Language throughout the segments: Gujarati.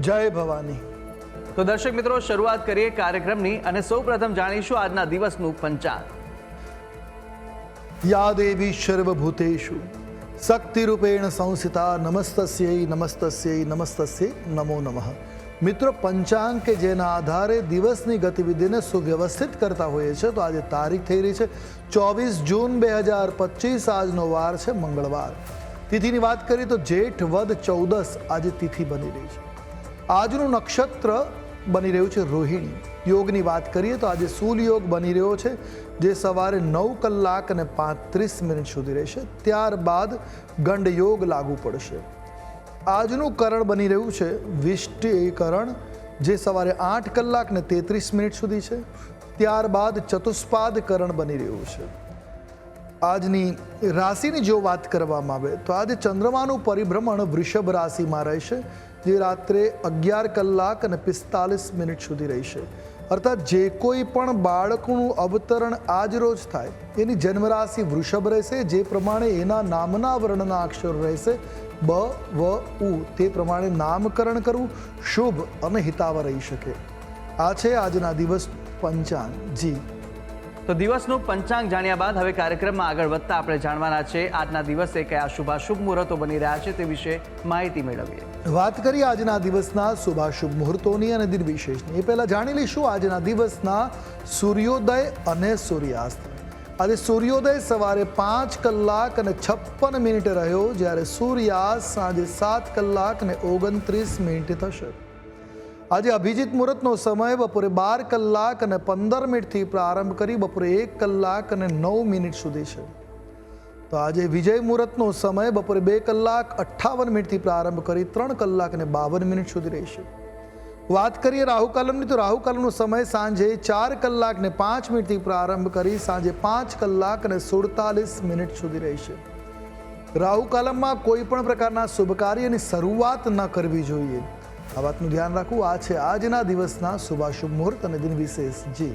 જય ભવાની. તો દર્શક મિત્રો શરૂઆત કરીએ કાર્યક્રમની અને સૌપ્રથમ જાણીશું આજના દિવસનું પંચાંગ. યા દેવી સર્વભૂતેશુ શક્તિરૂપેણ સંસ્થિતા નમસ્તસ્યૈ નમસ્તસ્યૈ નમસ્તસ્યૈ નમો નમઃ. મિત્રો પંચાંગ કે જેના આધારે દિવસની ગતિવિધિને સુવ્યવસ્થિત કરતા હોઈએ છીએ તો આજે તારીખ થઈ રહી છે ચોવીસ જૂન બે હજાર પચીસ આજનો વાર છે મંગળવાર. તિથિની વાત કરીએ તો જેઠ વદ ચૌદસ આજે તિથિ બની રહી છે. આજનું નક્ષત્ર બની રહ્યું છે રોહિણી. યોગની વાત કરીએ તો આજે સૂલયોગ બની રહ્યો છે, જે સવારે નવ કલાક અને પાંત્રીસ મિનિટ સુધી રહેશે. ત્યારબાદ ગંડ યોગ લાગુ પડશે. આજનું કરણ બની રહ્યું છે, વિષ્ટિકરણ, જે સવારે આઠ કલાક ને તેત્રીસ મિનિટ સુધી છે. ત્યારબાદ ચતુષ્પાદ કરણ બની રહ્યું છે. આજની રાશિની જો વાત કરવામાં આવે તો આજે ચંદ્રમાનું પરિભ્રમણ વૃષભ રાશિમાં રહેશે. જે રાત્રે અગિયાર કલાક અને પિસ્તાલીસ મિનિટ સુધી રહેશે. અર્થાત જે કોઈ પણ બાળકનું અવતરણ આજ રોજ થાય, એની જન્મરાશિ વૃષભ રહેશે, જે પ્રમાણે એના નામના વર્ણના અક્ષરો રહેશે. બ, વ, ઉ, તે પ્રમાણે નામકરણ કરવું શુભ અને હિતાવ રહી શકે. આ છે આજના દિવસ પંચાંગ. જી. તો દિવસનું પંચાંગ જાણ્યા બાદ હવે કાર્યક્રમમાં આગળ વધતા આપણે જાણવાના છે આજના દિવસે કયા શુભાશુભ મુહૂર્તો બની રહ્યા છે તે વિશે માહિતી મેળવીએ. વાત કરીએ આજના દિવસના શુભાશુભ મુહૂર્તોની અને દિન વિશેષની એ પહેલાં જાણી લઈશું આજના દિવસના સૂર્યોદય અને સૂર્યાસ્ત. આજે સૂર્યોદય સવારે પાંચ કલાક અને છપ્પન મિનિટે રહ્યો, જ્યારે સૂર્યાસ્ત સાંજે સાત કલાક અને ઓગણત્રીસ મિનિટે થશે. આજે અભિજીત મુહૂર્તનો સમય બપોરે બાર કલાક અને પંદર મિનિટથી પ્રારંભ કરી બપોરે એક કલાક અને નવ મિનિટ સુધી છે. તો આજે વિજય મુહૂર્તનો સમય બપોરે બે કલાક અઠ્ઠાવન મિનિટથી પ્રારંભ કરી ત્રણ કલાક અને બાવન મિનિટ સુધી રહેશે. વાત કરીએ રાહુકાલમની તો રાહુકાલમનો સમય સાંજે ચાર કલાક ને પાંચ મિનિટથી પ્રારંભ કરી સાંજે પાંચ કલાક અને સુડતાલીસ મિનિટ સુધી રહેશે. રાહુકાલમમાં કોઈ પણ પ્રકારના શુભ કાર્યની શરૂઆત ન કરવી જોઈએ. આ વાતનું ધ્યાન રાખવું, આ છે આજના દિવસના શુભાશુભ મુહૂર્ત અને દિન વિશેષ જી.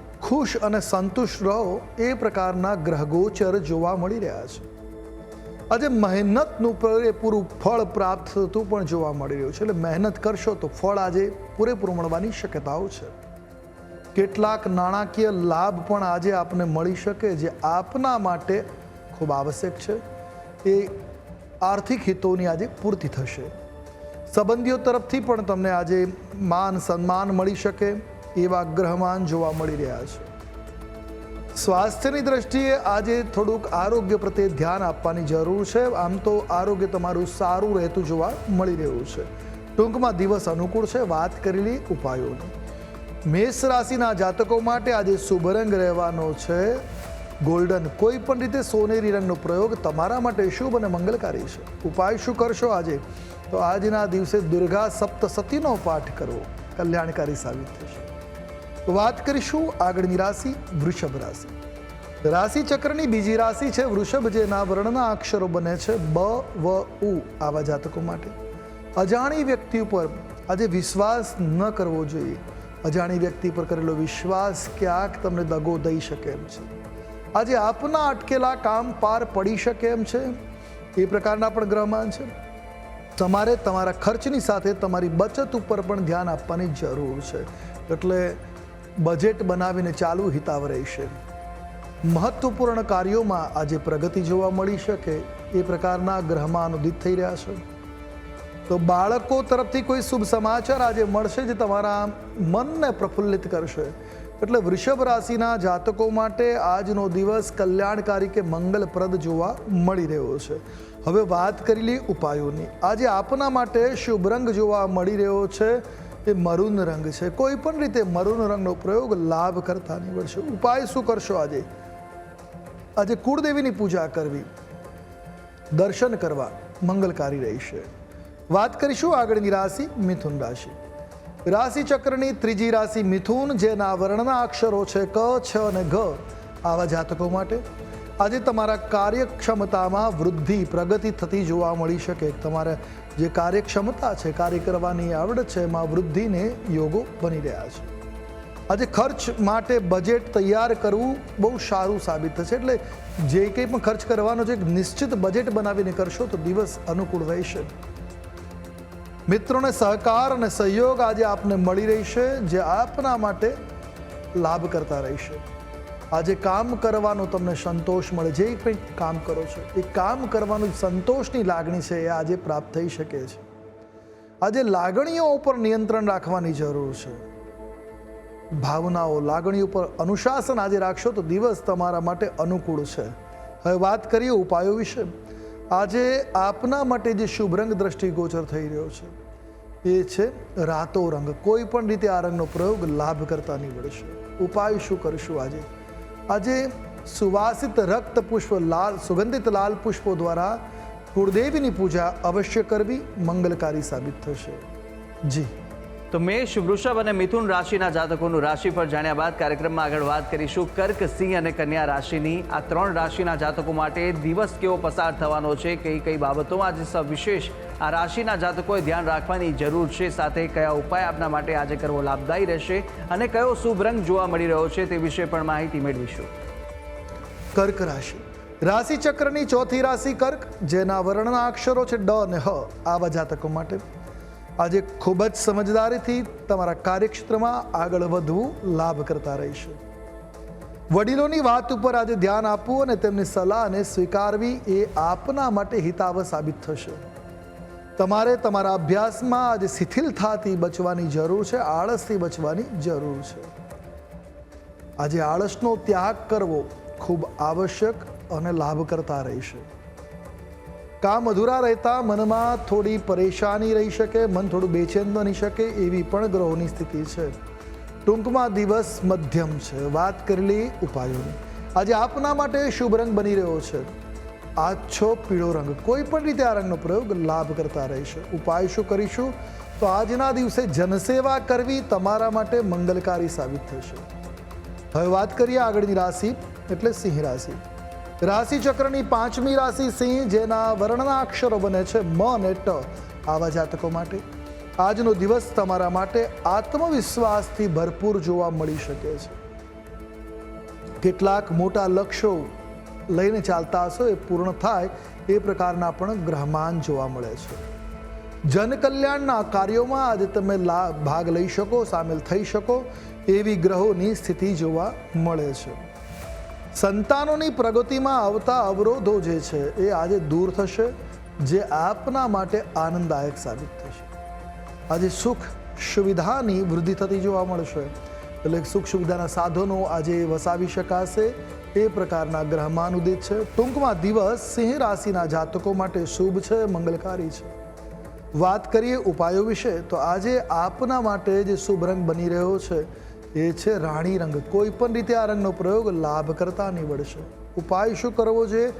ખુશ અને સંતુષ્ટ રહો એ પ્રકારના ગ્રહગોચર જોવા મળી રહ્યા છે. આજે મહેનતનું પૂરેપૂરું ફળ પ્રાપ્ત થતું પણ જોવા મળી રહ્યું છે. એટલે મહેનત કરશો તો ફળ આજે પૂરેપૂરું મળવાની શક્યતાઓ છે. કેટલાક નાણાકીય લાભ પણ આજે આપને મળી શકે જે આપના માટે ખૂબ આવશ્યક છે. એ આર્થિક હિતોની આજે પૂર્તિ થશે. સંબંધીઓ તરફથી પણ તમને આજે માન સન્માન મળી શકે. એવા ગ્રહમાન જોવા મળી રહ્યા છે. સ્વાસ્થ્યની દ્રષ્ટિએ આજે થોડુંક આરોગ્ય પ્રત્યે ધ્યાન આપવાની જરૂર છે. આમ તો આરોગ્ય તમારું સારું રહેતું જોવા મળી રહ્યું છે. ટૂંકમાં દિવસ અનુકૂળ છે. વાત કરેલી ઉપાયોની. મેષ રાશિના જાતકો માટે આજે શુભ રંગ રહેવાનો છે. ગોલ્ડન કોઈ પણ રીતે સોનેરી રંગનો પ્રયોગ તમારા માટે શુભ અને મંગલકારી છે. ઉપાય શું કરશો આજે? તો આજના દિવસે દુર્ગા સપ્તસતીનો પાઠ કરવો. કલ્યાણકારી સાબિત થશે. વાત કરીશું આગળની રાશિ વૃષભ રાશિ. રાશિ ચક્રની બીજી રાશિ છે વૃષભ, જેના વર્ણના અક્ષરો બને છે બ, વ, ઉ આવા જાતકો માટે. અજાણી વ્યક્તિ ઉપર આજે વિશ્વાસ ન કરવો જોઈએ. અજાણી વ્યક્તિ પર કરેલો વિશ્વાસ ક્યાંક તમને દગો દઈ શકે એમ છે. આજે આપના અટકેલા કામ પાર પડી શકે એમ છે. એ પ્રકારના પણ ગ્રહમાન છે. તમારે તમારા ખર્ચની સાથે તમારી બચત ઉપર પણ ધ્યાન આપવાની જરૂર છે. એટલે બજેટ બનાવીને ચાલુ હિતાવ રહેશે. મહત્વપૂર્ણ કાર્યોમાં આજે પ્રગતિ જોવા મળી શકે એ પ્રકારના ગ્રહમાં અનુદિત થઈ રહ્યા છે. તો બાળકો તરફથી કોઈ શુભ સમાચાર આજે મળશે જે તમારા મનને પ્રફુલ્લિત કરશે? એટલે વૃષભ રાશિના જાતકો માટે આજનો દિવસ કલ્યાણકારી કે મંગલપ્રદ જોવા મળી રહ્યો છે. હવે વાત કરી લઈએ ઉપાયોની. આજે આપના માટે શુભ રંગ જોવા મળી રહ્યો છે. એ મરૂન રંગ છે. કોઈ પણ રીતે મરૂન રંગનો પ્રયોગ લાભ કરતા નીવડશે ઉપાય શું કરશો આજે? આજે કુળદેવીની પૂજા કરવી, દર્શન કરવા મંગલકારી રહેશે વાત કરીશું આગળની રાશિ, મિથુન રાશિ. રાશિ ચક્રની ત્રીજી રાશિ મિથુન, જેના વર્ણના અક્ષરો છે ક, છ અને ઘ. આવા જાતકો માટે આજે તમારા કાર્યક્ષમતામાં વૃદ્ધિ, પ્રગતિ થતી જોવા મળી શકે. તમારે જે કાર્યક્ષમતા છે કાર્ય કરવાની આવડત છે એમાં વૃદ્ધિને યોગો બની રહ્યા છે. આજે ખર્ચ માટે બજેટ તૈયાર કરવું બહુ સારું સાબિત થશે. એટલે જે કંઈ પણ ખર્ચ કરવાનો છે, એક નિશ્ચિત બજેટ બનાવીને કરશો તો દિવસ અનુકૂળ રહેશે. મિત્રોને સહકાર અને સહયોગ આજે આપને મળી રહેશે, જે આપના માટે લાભ કરતા રહેશે. આજે કામ કરવાનો તમને સંતોષ મળે. જે કંઈ કામ કરો છો, એ કામ કરવાનું સંતોષની લાગણી છે એ આજે પ્રાપ્ત થઈ શકે છે. આજે લાગણીઓ ઉપર નિયંત્રણ રાખવાની જરૂર છે. ભાવનાઓ લાગણી ઉપર અનુશાસન આજે રાખશો તો દિવસ તમારા માટે અનુકૂળ છે. હવે વાત કરીએ ઉપાયો વિશે. આજે આપના માટે જે શુભ રંગ દ્રષ્ટિગોચર થઈ રહ્યો છે, એ છે રાતો રંગ. કોઈ પણ રીતે આ રંગનો પ્રયોગ લાભ કરતા નીવડશે. ઉપાય શું કરશું આજે? આજે સુવાસિત રક્ત પુષ્પ લાલ સુગંધિત લાલ પુષ્પો દ્વારા કુળદેવીની પૂજા અવશ્ય કરવી મંગલકારી સાબિત થશે જી તો મેષ વૃષભ અને મિથુન રાશિના જાતકોનું રાશિફળ જાણ્યા બાદ કાર્યક્રમમાં આગળ વાત કરીશું. કર્ક, સિંહ અને કન્યા રાશિની આ ત્રણ રાશિના જાતકો માટે દિવસ કેવો પસાર થવાનો છે કઈ કઈ બાબતોમાં આજે સવિશેષ આ રાશિના જાતકોએ ધ્યાન રાખવાની જરૂર છે. સાથે કયા ઉપાય આપના માટે આજે કરવો લાભદાયી રહેશે અને કયો શુભ રંગ જોવા મળી રહ્યો છે તે વિશે પણ માહિતી મેળવીશું. કર્ક રાશિ. રાશિ ચક્રની ચોથી રાશિ કર્ક, જેના વર્ણના અક્ષરો છે ડ અને હ આવા જાતકો માટે. આજે ખૂબ જ સમજદારીથી તમારા કાર્યક્ષેત્રમાં આગળ વધવું લાભ કરતા રહેશે. વડીલોની વાત ઉપર આજે ધ્યાન આપવું અને તેમની સલાહને સ્વીકારવી એ આપના માટે હિતાવ સાબિત થશે. તમારે તમારા અભ્યાસમાં આજે શિથિલતાથી બચવાની જરૂર છે, આળસથી બચવાની જરૂર છે. આજે આળસનો ત્યાગ કરવો ખૂબ આવશ્યક અને લાભ કરતા રહેશે. કામ અધૂરા રહેતા મનમાં થોડી પરેશાની રહી શકે, મન થોડું બેચેન બની શકે એવી પણ ગ્રહોની સ્થિતિ છે. ટૂંકમાં દિવસ મધ્યમ છે, વાત કરેલી ઉપાયોની. આજે આપના માટે શુભ રંગ બની રહ્યો છે. આછો પીળો રંગ. કોઈ પણ રીતે આ રંગનો પ્રયોગ લાભ કરતા રહેશે. ઉપાય શું કરીશું તો આજના દિવસે જનસેવા કરવી તમારા માટે મંગલકારી સાબિત થશે. હવે વાત કરીએ આગળની રાશિ, એટલે સિંહ રાશિ. રાશિ ચક્રની પાંચમી રાશિ સિંહ, જેના વર્ણના અક્ષરો બને છે મ અને ટ આવા જાતકો માટે. આજનો દિવસ તમારા માટે આત્મવિશ્વાસથી ભરપૂર જોવા મળી શકે છે. કેટલાક મોટા લક્ષ્યો લઈને ચાલતા હશો એ પૂર્ણ થાય એ પ્રકારના પણ ગ્રહમાન જોવા મળે છે. જનકલ્યાણના કાર્યોમાં આજે તમે ભાગ લઈ શકો, સામેલ થઈ શકો એવી ગ્રહોની સ્થિતિ જોવા મળે છે. સંતાનોની પ્રગતિમાં આવતા અવરોધો જે છે એ આજે દૂર થશે, જે આપના માટે આનંદદાયક સાબિત થશે. આજે સુખ સુવિધાની વૃદ્ધિ થતી જોવા મળશે. એટલે સુખ સુવિધાના સાધનો આજે વસાવી શકાશે એ પ્રકારના ગ્રહમાન ઉદિત છે. ટૂંકમાં દિવસ સિંહ રાશિના જાતકો માટે શુભ છે, મંગલકારી છે. વાત કરીએ ઉપાયો વિશે, તો આજે આપના માટે જે શુભ રંગ બની રહ્યો છે, એ છે રાણી રંગ. કોઈ પણ રીતે આ રંગનો પ્રયોગ લાભ કરતા નીવડશે. ઉપાય શું કરવો જોઈએ?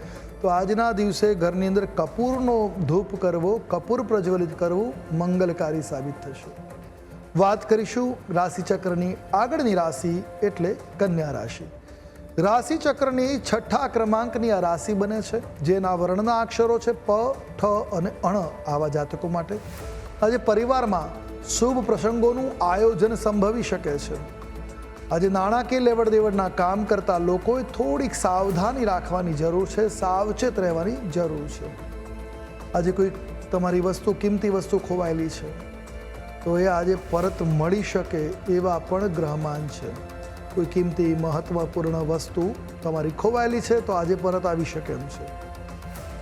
તો આજના દિવસે ઘરની અંદર કપૂરનો ધૂપ કરવો, કપૂર પ્રજ્વલિત કરવું મંગલકારી સાબિત થશે. વાત કરીશું રાશિચક્રની આગળની રાશિ એટલે કન્યા રાશિ. રાશિ ચક્રની છઠ્ઠા ક્રમાંકની આ રાશિ બને છે, જેના વર્ણના અક્ષરો છે પ, ઠ અને અણ આવા જાતકો માટે. આજે પરિવારમાં શુભ પ્રસંગોનું આયોજન સંભવી શકે છે. આજે નાણાકીય લેવડ દેવડના કામ કરતા લોકોએ થોડીક સાવધાની રાખવાની જરૂર છે, સાવચેત રહેવાની જરૂર છે. આજે કોઈ તમારી વસ્તુ કિંમતી વસ્તુ ખોવાયેલી છે, તો એ આજે પરત મળી શકે એવા પણ ગ્રહમાન છે. કોઈ કિંમતી મહત્વપૂર્ણ વસ્તુ તમારી ખોવાયેલી છે તો આજે પરત આવી શકે એમ છે.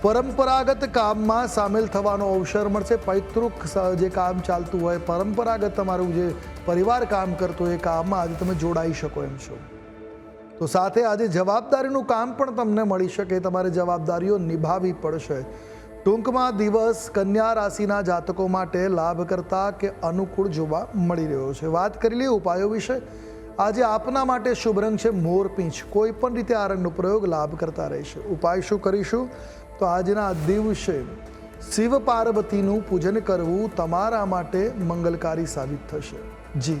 પરંપરાગત કામમાં સામેલ થવાનો અવસર મળશે. પૈતૃક જે કામ ચાલતું હોય, પરંપરાગત તમારું જે પરિવાર કામ કરતો હોય એ કામમાં આજે તમે જોડાઈ શકો એમ છો. તો સાથે આજે જવાબદારીનું કામ પણ તમને મળી શકે, તમારે જવાબદારીઓ નિભાવવી પડશે. ટૂંકમાં દિવસ કન્યા રાશિના જાતકો માટે લાભ કરતા કે અનુકૂળ જોવા મળી રહ્યો છે. વાત કરી લઈએ ઉપાયો વિશે. આજે આપના માટે શુભ રંગ છે મોરપીંછ કોઈ પણ રીતે આ રંગનો પ્રયોગ લાભ કરતા રહેશે. ઉપાય શું કરીશું? તો આજના દિવસે શિવ પાર્વતીનું પૂજન કરવું તમારા માટે મંગલકારી સાબિત થશે. જી.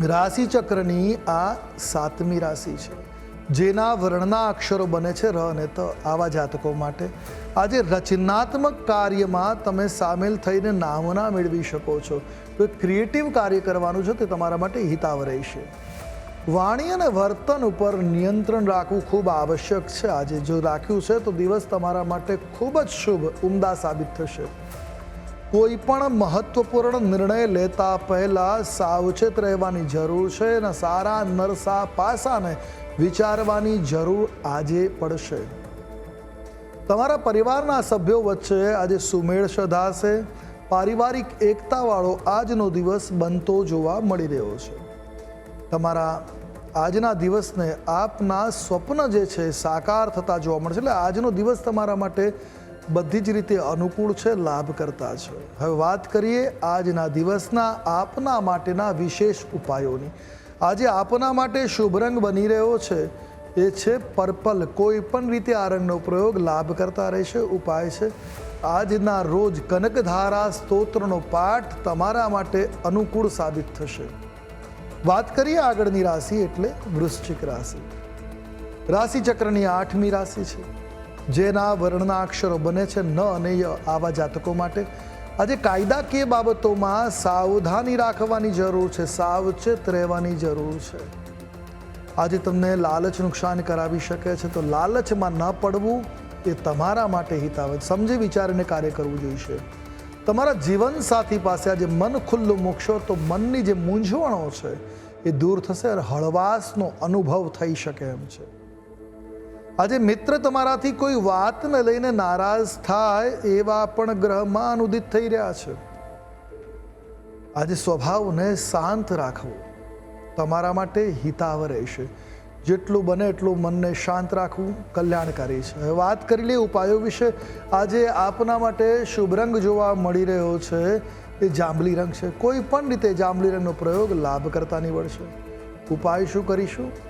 રાશિ ચક્રની આ સાતમી રાશિ છે, જેના વર્ણના અક્ષરો બને છે ર અને ત આવા જાતકો માટે. આજે રચનાત્મક કાર્યમાં તમે સામેલ થઈને નામના મેળવી શકો છો. તો ક્રિએટિવ કાર્ય કરવાનું છે તે તમારા માટે હિતાવ રહેશે. વાણી અને વર્તન ઉપર નિયંત્રણ રાખવું ખૂબ આવશ્યક છે. આજે જો રાખ્યું છે તો દિવસ તમારા માટે ખૂબ જ શુભ, ઉમદા સાબિત થશે. કોઈ પણ મહત્વપૂર્ણ નિર્ણય લેતા પહેલા સાવચેત રહેવાની જરૂર છે અને સારા નરસા પાસાને વિચારવાની જરૂર આજે પડશે. તમારા પરિવારના સભ્યો વચ્ચે આજે સુમેળ સધાશે પારિવારિક એકતાવાળો આજનો દિવસ બનતો જોવા મળી રહ્યો છે. તમારા આજના દિવસને આપના સ્વપ્ન જે છે, સાકાર થતા જોવા મળશે. એટલે આજનો દિવસ તમારા માટે બધી જ રીતે અનુકૂળ છે લાભ કરતા છે. હવે વાત કરીએ આજના દિવસના આપના માટેના વિશેષ ઉપાયોની. આજે આપના માટે શુભ રંગ બની રહ્યો છે. એ છે પર્પલ. કોઈ પણ રીતે આ રંગનો પ્રયોગ લાભ કરતા રહેશે, ઉપાય છે. આજના રોજ કનકધારા સ્તોત્રનો પાઠ તમારા માટે અનુકૂળ સાબિત થશે. વાત કરીએ આગળની રાશિ એટલે વૃશ્ચિક રાશિ. રાશિ ચક્રની આઠમી રાશિ છે. જેના વર્ણના અક્ષરો બને છે ન અને ય આવા જાતકો માટે. આજે કાયદાકીય બાબતોમાં સાવધાની રાખવાની જરૂર છે, સાવચેત રહેવાની જરૂર છે. આજે તમને લાલચ નુકસાન કરાવી શકે છે, તો લાલચમાં ન પડવું એ તમારા માટે હિતાવત. સમજી, વિચારીને કાર્ય કરવું જોઈશે. તમારા જીવનસાથી પાસે આજે મન ખુલ્લું મૂકશો, તો મનની જે મૂંઝવણો છે એ દૂર થશે અને હળવાશનો અનુભવ થઈ શકે એમ છે. આજે મિત્ર તમારાથી કોઈ વાતને લઈને નારાજ થાય એવા પણ ગ્રહમાં અનુદિત થઈ રહ્યા છે. આજે સ્વભાવને શાંત રાખવો તમારા માટે હિતાવ રહેશે. જેટલું બને એટલું મનને શાંત રાખવું કલ્યાણકારી છે. હવે વાત કરી લઈએ ઉપાયો વિશે. આજે આપના માટે શુભ રંગ જોવા મળી રહ્યો છે. એ જાંબલી રંગ છે. કોઈ પણ રીતે જાંબલી રંગનો પ્રયોગ લાભકર્તા નીવડશે. ઉપાય શું કરીશું?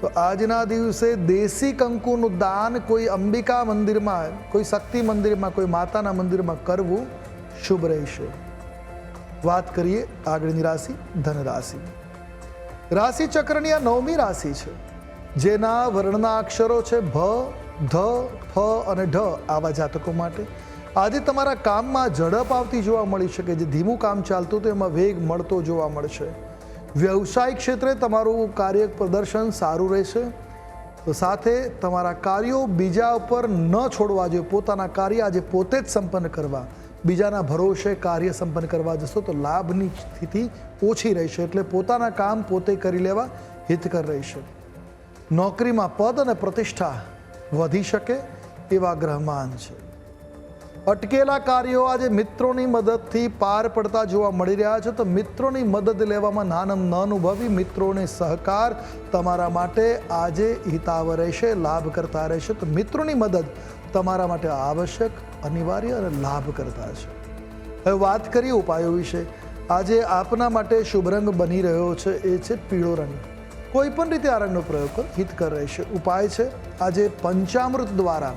તો આજના દિવસે દેશી કંકુનું દાન કોઈ અંબિકા મંદિરમાં, કોઈ શક્તિ મંદિરમાં, કોઈ માતાના મંદિરમાં કરવું શુભ રહેશે. વાત કરીએ આગળની રાશિ, ધન રાશિ. રાશિ ચક્રની આ નવમી રાશિ છે, જેના વર્ણના અક્ષરો છે ભ, ધ, ફ અને ઢ આવા જાતકો માટે. આજે તમારા કામમાં ઝડપ આવતી જોવા મળી શકે, જે ધીમું કામ ચાલતું હતું, એમાં વેગ મળતો જોવા મળશે. વ્યવસાયિક ક્ષેત્રે તમારું કાર્ય પ્રદર્શન સારું રહેશે. તો સાથે તમારા કાર્યો બીજા ઉપર ન છોડવા જોઈએ પોતાના કાર્ય આજે પોતે જ સંપન્ન કરવા, બીજાના ભરોસે કાર્ય સંપન્ન કરવા જશો તો લાભની સ્થિતિ ઓછી રહેશે. એટલે પોતાના કામ પોતે કરી લેવા હિતકર રહેશે. નોકરીમાં પદ અને પ્રતિષ્ઠા વધી શકે એવા ગ્રહમાન છે. અટકેલા કાર્યો આજે મિત્રોની મદદથી પાર પડતા જોવા મળી રહ્યા છે. તો મિત્રોની મદદ લેવામાં નાનમ ન અનુભવી, મિત્રોને સહકાર તમારા માટે આજે હિતાવ રહેશે, લાભ કરતા રહેશે. તો મિત્રોની મદદ તમારા માટે આવશ્યક, અનિવાર્ય અને લાભ કરતા છે હવે વાત કરીએ ઉપાયો વિશે. આજે આપના માટે શુભ રંગ બની રહ્યો છે, એ છે પીળો રંગ. કોઈ પણ રીતે આ રંગનો પ્રયોગ કરો હિતકર રહેશે. ઉપાય છે, આજે પંચામૃત દ્વારા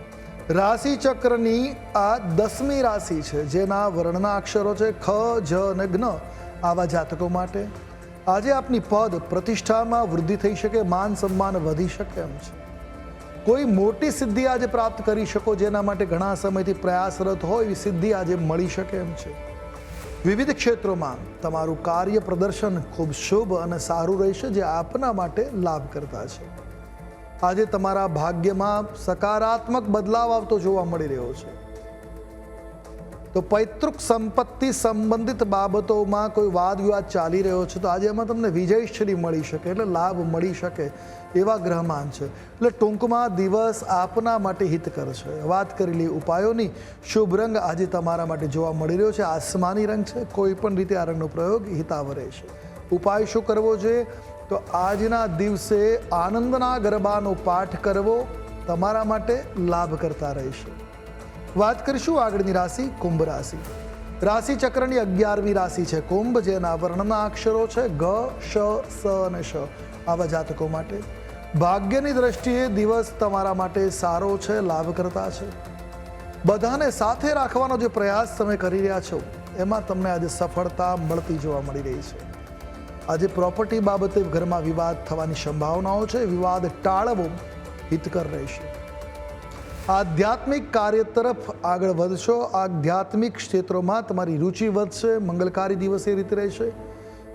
રાશિ ચક્રની આ દસમી રાશિ છે, જેના વર્ણના અક્ષરો છે ખ, જ અને જ્ઞ. આવા જાતકો માટે આજે આપની પદ પ્રતિષ્ઠામાં વૃદ્ધિ થઈ શકે, માન સન્માન વધી શકે એમ છે. કોઈ મોટી સિદ્ધિ આજે પ્રાપ્ત કરી શકો, જેના માટે ઘણા સમયથી પ્રયાસરત હોય, એવી સિદ્ધિ આજે મળી શકે એમ છે. વિવિધ ક્ષેત્રોમાં તમારું કાર્ય પ્રદર્શન ખૂબ શુભ અને સારું રહેશે, જે આપના માટે લાભકર્તા છે. આજે તમારા ભાગ્યમાં સકારાત્મક બદલાવ આવતો જોવા મળી રહ્યો છે. તો પૈતૃક સંપત્તિ સંબંધિત બાબતોમાં કોઈ વાદ વિવાદ ચાલી રહ્યો છે તો આજે એમાં તમને વિજયશ્રી મળી શકે એટલે લાભ મળી શકે એવા ગ્રહમાન છે. એટલે ટૂંકમાં દિવસ આપના માટે હિતકર છે. વાત કરેલી ઉપાયોની. શુભ રંગ આજે તમારા માટે જોવા મળી રહ્યો છે. આસમાની રંગ છે. કોઈ પણ રીતે આ રંગનો પ્રયોગ હિતાવરે છે. ઉપાય શું કરવો જોઈએ? તો આજના દિવસે આનંદના ગરબાનો પાઠ કરવો તમારા માટે લાભ કરતા રહેશે. વાત કરીશું આગળની રાશિ, કુંભ રાશિ. રાશિ ચક્રની અગિયારમી રાશિ છે કુંભ, જેના વર્ણના અક્ષરો છે ગ, શ, સ અને શ. આવા જાતકો માટે ભાગ્યની દ્રષ્ટિએ દિવસ તમારા માટે સારો છે લાભ કરતા છે. બધાને સાથે રાખવાનો જે પ્રયાસ તમે કરી રહ્યા છો, એમાં તમને આજે સફળતા મળતી જોવા મળી રહી છે. આજે પ્રોપર્ટી બાબતે ઘરમાં વિવાદ થવાની સંભાવનાઓ છે. વિવાદ ટાળવો હિતકર રહેશે. આધ્યાત્મિક કાર્ય તરફ આગળ વધશો. આધ્યાત્મિક ક્ષેત્રોમાં તમારી રુચિ વધશે, મંગલકારી દિવસ એ રીતે રહેશે.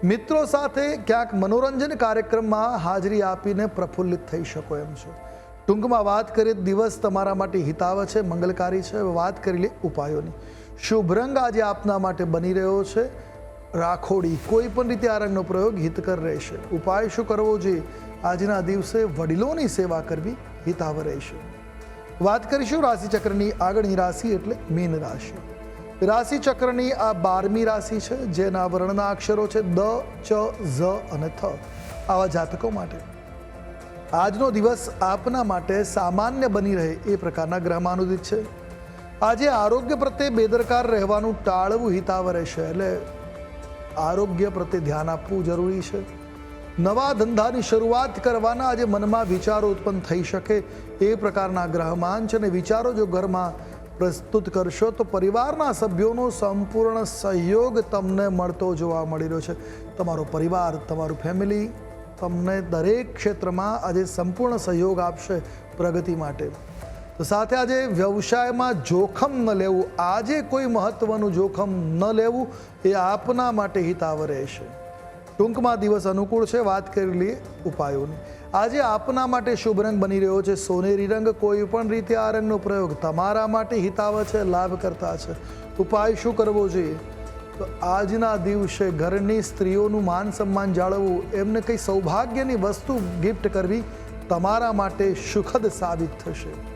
મિત્રો સાથે ક્યાંક મનોરંજન કાર્યક્રમમાં હાજરી આપીને પ્રફુલ્લિત થઈ શકો એમ છે. ટૂંકમાં વાત કરીએ, દિવસ તમારા માટે હિતાવ છે, મંગલકારી છે. વાત કરી લે ઉપાયોની. શુભ રંગ આજે આપના માટે બની રહ્યો છે. રાખોડી કોઈ પણ રીતે આરંગનો પ્રયોગ હિતકર રહેશે. ઉપાય શું કરવો જોઈએ? આજના દિવસે વડીલોની સેવા કરવી હિતાવ રહેશે. વાત કરીશું રાશિચક્રની આગળની રાશિ એટલે મીન રાશિ. રાશિચક્રની આ બારમી રાશિ છે, જેના વર્ણના અક્ષરો છે દ, ચ, ઝ અને થ. આવા જાતકો માટે. આજનો દિવસ આપના માટે સામાન્ય બની રહે એ પ્રકારના ગ્રહમાનુદિત છે. આજે આરોગ્ય પ્રત્યે બેદરકાર રહેવાનું ટાળવું હિતાવ રહેશે એટલે આરોગ્ય પ્રત્યે ધ્યાન આપવું જરૂરી છે. નવા ધંધાની શરૂઆત કરવાના આજે મનમાં વિચારો ઉત્પન્ન થઈ શકે એ પ્રકારના ગ્રહમાંચ અને વિચારો જો ઘરમાં પ્રસ્તુત કરશો તો પરિવારના સભ્યોનો સંપૂર્ણ સહયોગ તમને મળતો જોવા મળી રહ્યો છે. તમારો પરિવાર, તમારું ફેમિલી તમને દરેક ક્ષેત્રમાં આજે સંપૂર્ણ સહયોગ આપશે પ્રગતિ માટે. તો સાથે આજે વ્યવસાયમાં જોખમ ન લેવું, આજે કોઈ મહત્વનું જોખમ ન લેવું એ આપના માટે હિતાવ રહેશે. ટૂંકમાં દિવસ અનુકૂળ છે, વાત કરી લઈએ ઉપાયોની. આજે આપના માટે શુભ રંગ બની રહ્યો છે, સોનેરી રંગ કોઈ પણ રીતે આ રંગનો પ્રયોગ તમારા માટે હિતાવ છે લાભ કરતા છે. ઉપાય શું કરવો જોઈએ? તો આજના દિવસે ઘરની સ્ત્રીઓનું માન સન્માન જાળવવું, એમને કંઈ સૌભાગ્યની વસ્તુ ગિફ્ટ કરવી તમારા માટે સુખદ સાબિત થશે.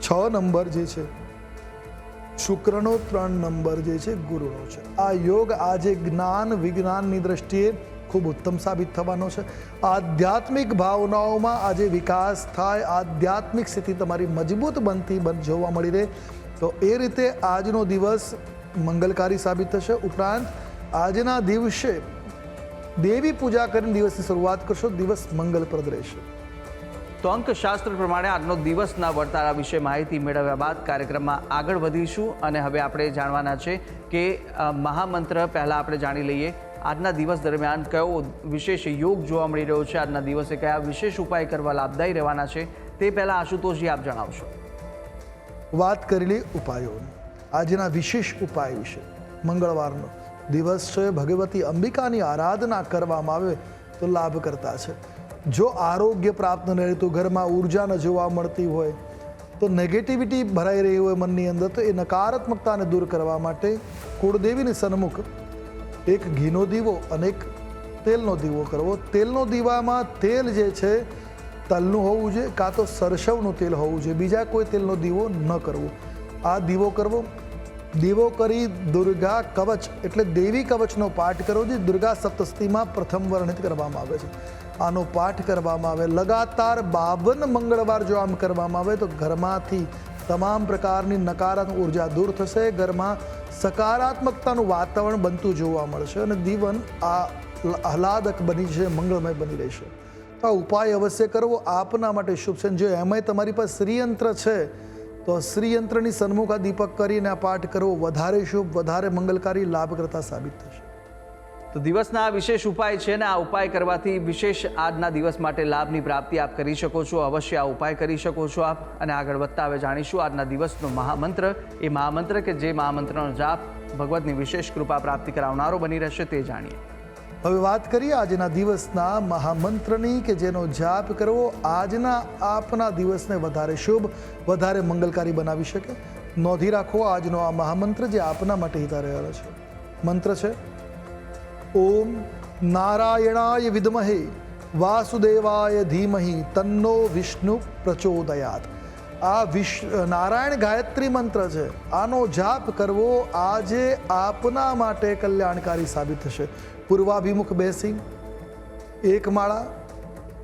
છ નંબર જે છે, શુક્રનો ત્રણ નંબર જે છે, ગુરુનો છે. આ યોગ આજે જ્ઞાન વિજ્ઞાનની દ્રષ્ટિએ ખૂબ ઉત્તમ સાબિત થવાનો છે. આધ્યાત્મિક ભાવનાઓમાં આજે વિકાસ થાય, આધ્યાત્મિક સ્થિતિ તમારી મજબૂત બનતી બન, જોવા મળી રહે, તો એ રીતે આજનો દિવસ મંગલકારી સાબિત થશે. ઉપરાંત, આજના દિવસે દેવી પૂજા કરીને દિવસની શરૂઆત કરશો, દિવસ મંગલપ્રદ રહેશે. તો અંકશાસ્ત્ર પ્રમાણે આજનો દિવસના વર્તારા વિશે માહિતી મેળવ્યા બાદ કાર્યક્રમમાં આગળ વધીશું અને હવે આપણે જાણવાના છે કે મહામંત્ર પહેલાં આપણે જાણી લઈએ. આજના દિવસ દરમિયાન કયો વિશેષ યોગ જોવા મળી રહ્યો છે? આજના દિવસે કયા વિશેષ ઉપાય કરવા લાભદાયી રહેવાના છે? તે પહેલાં આશુતોષજી આપ જણાવશો. વાત કરેલી ઉપાયોની. આજના વિશેષ ઉપાય વિશે. મંગળવારનો દિવસ છે. ભગવતી અંબિકાની આરાધના કરવામાં આવે તો લાભ કરતા છે. જો આરોગ્ય પ્રાપ્ત ન રહેતું ઘરમાં ઊર્જા ન જોવા મળતી હોય, તો નેગેટિવિટી ભરાઈ રહી હોય મનની અંદર, તો એ નકારાત્મકતાને દૂર કરવા માટે કુળદેવીની સન્મુખ એક ઘીનો દીવો અને એક તેલનો દીવો કરવો. તેલનો દીવામાં તેલ જે છે, તલનું હોવું જોઈએ, કાં તો સરસવનું તેલ હોવું જોઈએ, બીજા કોઈ તેલનો દીવો ન કરવો. આ દીવો કરવો. દીવો કરી દુર્ગા કવચ, એટલે દેવી કવચનો પાઠ કરવો જે દુર્ગા સપ્તસ્તીમાં પ્રથમ વર્ણિત કરવામાં આવે છે. આનો પાઠ કરવામાં આવે. લગાતાર બાવન મંગળવાર જો આમ કરવામાં આવે તો ઘરમાંથી તમામ પ્રકારની નકારાત્મક ઊર્જા દૂર થશે. ઘરમાં સકારાત્મકતાનું વાતાવરણ બનતું જોવા મળશે અને જીવન આ આહલાદક બની જશે, મંગળમય બની રહેશે. તો આ ઉપાય અવશ્ય કરવો આપના માટે શુભ છે. જો એમાંય તમારી પાસે શ્રીયંત્ર છે, તો શ્રીયંત્રની સન્મુખ દીપક કરીને આ પાઠ કરવો વધારે શુભ, વધારે મંગલકારી, લાભકર્તા સાબિત થશે. તો દિવસના વિશેષ ઉપાય છે ને આ ઉપાય કરવાથી વિશેષ આજના દિવસ માટે લાભની પ્રાપ્તિ આપ કરી શકો છો. અવશ્ય આ ઉપાય કરી શકો છો આપ. અને આગળ વધતા હવે જાણીશું આજના દિવસનો મહામંત્ર. એ મહામંત્ર કે જે મહામંત્રનો જાપ ભગવતની વિશેષ કૃપા પ્રાપ્તિ કરાવનારો બની રહેશે તે જાણીએ. હવે વાત કરીએ આજના દિવસના મહામંત્રની કે જેનો જાપ કરવો આજના આપના દિવસને વધારે શુભ, વધારે મંગલકારી બનાવી શકે. નોંધી રાખો આજનો આ મહામંત્ર જે આપના માટે હિતા રહેલો છે. મંત્ર છે ઓમ નારાયણાય વિદ્મહે વાસુદેવાય ધીમહી તન્નો વિષ્ણુ પ્રચોદયાત આ વિશ નારાયણ ગાયત્રી મંત્ર છે આનો જાપ કરવો આજે આપના માટે કલ્યાણકારી સાબિત થશે પૂર્વાભિમુખ બેસી એક માળા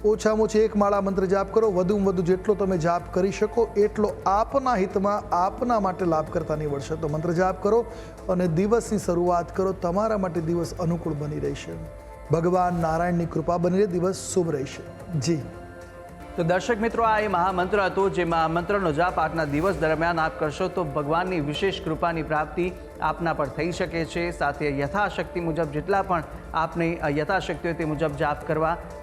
ઓછામાં ઓછી એક માળા મંત્ર જાપ કરો. વધુમાં વધુ જેટલો તમે જાપ કરી શકો, એટલો આપના હિતમાં આપના માટે લાભ કરતા નીવડશે. તો મંત્ર જાપ કરો અને દિવસની શરૂઆત કરો. તમારા માટે દિવસ અનુકૂળ બની રહેશે. ભગવાન નારાયણની કૃપા બની રહે, દિવસ શુભ રહેશે. જી. તો દર્શક મિત્રો, આ એ મહામંત્ર હતો જે મહામંત્રનો જાપ આજના દિવસ દરમિયાન આપ કરશો તો ભગવાનની વિશેષ કૃપાની પ્રાપ્તિ આપના પર થઈ શકે છે. સાથે યથાશક્તિ મુજબ જેટલા પણ આપની યથાશક્તિ હોય તે મુજબ જાપ કરવા